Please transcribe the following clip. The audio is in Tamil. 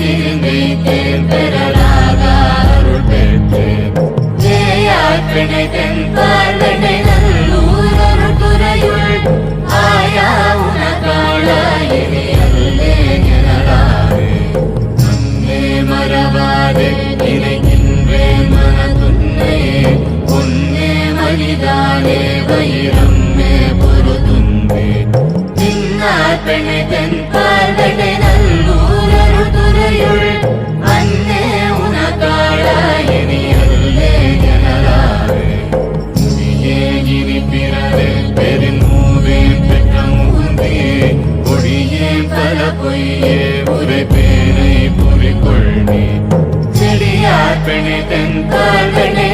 திரும்பி தேர்பெறலாக அருள் பெற்று ஜெயாற்றினை தென் பார்வனை நல்லூர் அருள் கொடியே பொய்யே உரை பேரை பொறிக்கொள் நீ. செடியார் பெண்ணை தென்பால் வெண்ணை